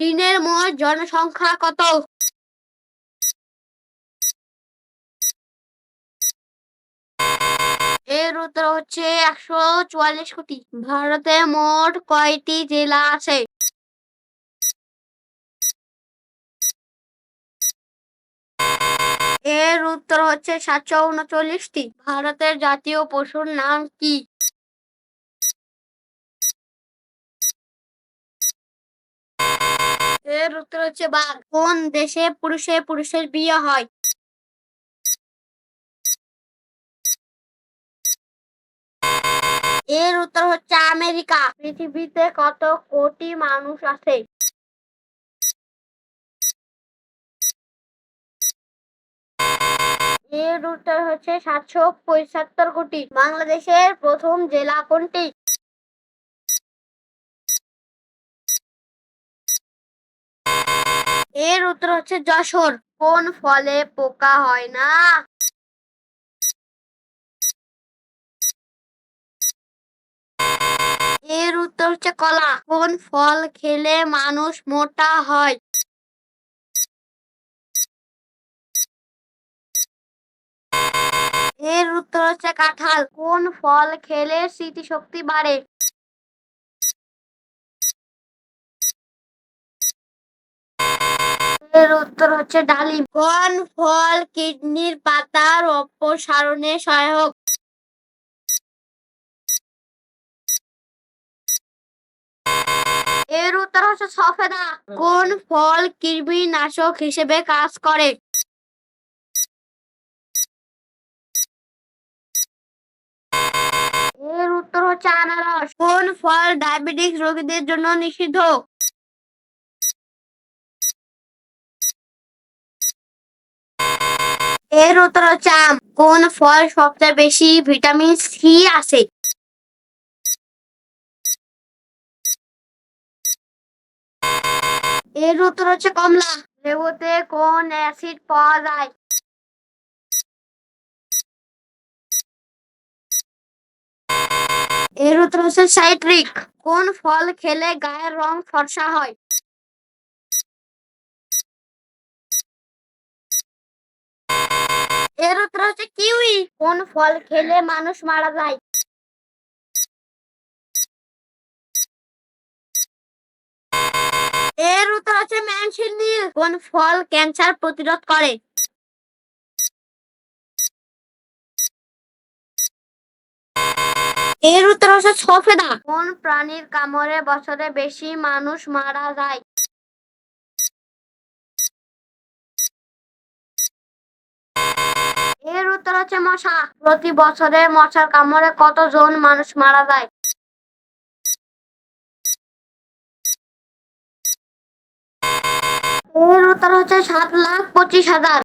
চীনের মোট জনসংখ্যা কত? এর উত্তর হচ্ছে একশো চুয়াল্লিশ কোটি। ভারতে মোট কয়টি জেলা আছে? এর উত্তর হচ্ছে সাতশো উনচল্লিশটি। ভারতের জাতীয় পশুর নাম কি? এর উত্তর হচ্ছে বাঘ। কোন দেশে পুরুষে পুরুষের বিয়ে হয়? এর উত্তর হচ্ছে আমেরিকা। পৃথিবীতে কত কোটি মানুষ আছে? এর উত্তর হচ্ছে সাতশো পঁচাত্তর কোটি। বাংলাদেশের প্রথম জেলা কোনটি? এর উত্তর হচ্ছে যশোর। কোন ফলে পোকা হয় না? এর উত্তর হচ্ছে কলা। কোন ফল খেলে মানুষ মোটা হয়? এর উত্তর হচ্ছে কাঁঠাল। কোন ফল খেলে স্মৃতিশক্তি বাড়ে? এর উত্তর হচ্ছে ডালিম। কোন ফল কিডনির পাতার অপসারণে সহায়ক? এর উত্তর হচ্ছে সফেদা। কোন ফল কৃমিনাশক হিসেবে কাজ করে? এর উত্তর হচ্ছে আনারস। কোন ফল ডায়াবেটিস রোগীদের জন্য নিষিদ্ধ? এর উত্তর হচ্ছে আম কোন ফল সবচেয়ে বেশি ভিটামিন সি আছে? এর উত্তর হচ্ছে কমলা, লেবুতে কোন অ্যাসিড পাওয়া যায়? এর উত্তর হচ্ছে সাইট্রিক, কোন ফল খেলে গায়ের রং ফর্সা হয়? এর উত্তর হচ্ছে কিউই। কোন ফল খেলে মানুষ মারা যায়? এর উত্তর হচ্ছে ম্যানসিনিল কোন ফল ক্যান্সার প্রতিরোধ করে? এর উত্তর হচ্ছে সফেদা। কোন প্রাণীর কামড়ে বছরে বেশি মানুষ মারা যায়? উত্তর হচ্ছে মশা। প্রতি বছরে মশার কামড়ে কতজন মানুষ মারা যায়? এর উত্তর হচ্ছে সাত লাখ পঁচিশ হাজার।